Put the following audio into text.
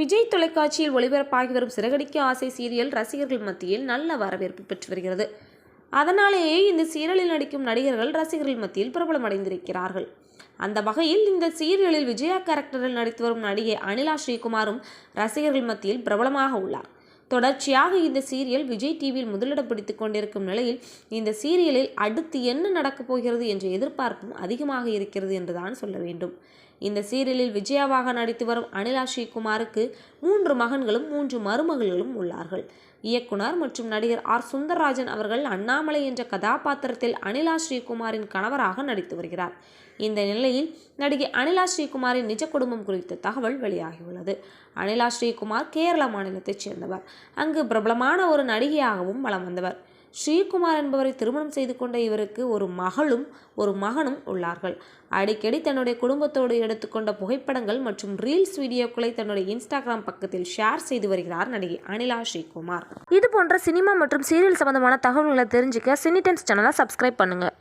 விஜய் தொலைக்காட்சியில் ஒளிபரப்பாகி வரும் சிறகடிக்க ஆசை சீரியல் ரசிகர்கள் மத்தியில் நல்ல வரவேற்பு பெற்று வருகிறது. அதனாலேயே இந்த சீரியலில் நடிக்கும் நடிகர்கள் ரசிகர்கள் மத்தியில் பிரபலமடைந்திருக்கிறார்கள். அந்த வகையில் இந்த சீரியலில் விஜயா கேரக்டரில் நடித்து வரும் நடிகை அனிலா ஸ்ரீகுமாரும் ரசிகர்கள் மத்தியில் பிரபலமாக உள்ளார். தொடர்ச்சியாக இந்த சீரியல் விஜய் டிவியில் முதலிடம் பிடித்துக் கொண்டிருக்கும் நிலையில் இந்த சீரியலில் அடுத்து என்ன நடக்கப் போகிறது என்ற எதிர்பார்ப்பும் அதிகமாக இருக்கிறது என்றுதான் சொல்ல வேண்டும். இந்த சீரியலில் விஜயாவாக நடித்து வரும் அனிலா ஸ்ரீகுமாருக்கு மூன்று மகன்களும் மூன்று மருமகள்களும் உள்ளார்கள். இயக்குனர் மற்றும் நடிகர் ஆர். சுந்தரராஜன் அவர்கள் அண்ணாமலை என்ற கதாபாத்திரத்தில் அனிலா ஸ்ரீகுமாரின் கணவராக நடித்து வருகிறார். இந்த நிலையில் நடிகை அனிலா ஸ்ரீகுமாரின் நிஜ குடும்பம் குறித்த தகவல் வெளியாகியுள்ளது. அனிலா ஸ்ரீகுமார் கேரள மாநிலத்தைச் சேர்ந்தவர். அங்கு பிரபலமான ஒரு நடிகையாகவும் வலம் வந்தவர். ஸ்ரீகுமார் என்பவரை திருமணம் செய்து கொண்ட இவருக்கு ஒரு மகளும் ஒரு மகனும் உள்ளார்கள். அடிக்கடி தன்னுடைய குடும்பத்தோடு எடுத்துக்கொண்ட புகைப்படங்கள் மற்றும் ரீல்ஸ் வீடியோக்களை தன்னுடைய இன்ஸ்டாகிராம் பக்கத்தில் ஷேர் செய்து வருகிறார் நடிகை அனிலா ஸ்ரீகுமார். இது போன்ற சினிமா மற்றும் சீரியல் சம்பந்தமான தகவல்களை தெரிஞ்சுக்க சினிடென்ஸ் சேனலை சப்ஸ்கிரைப் பண்ணுங்கள்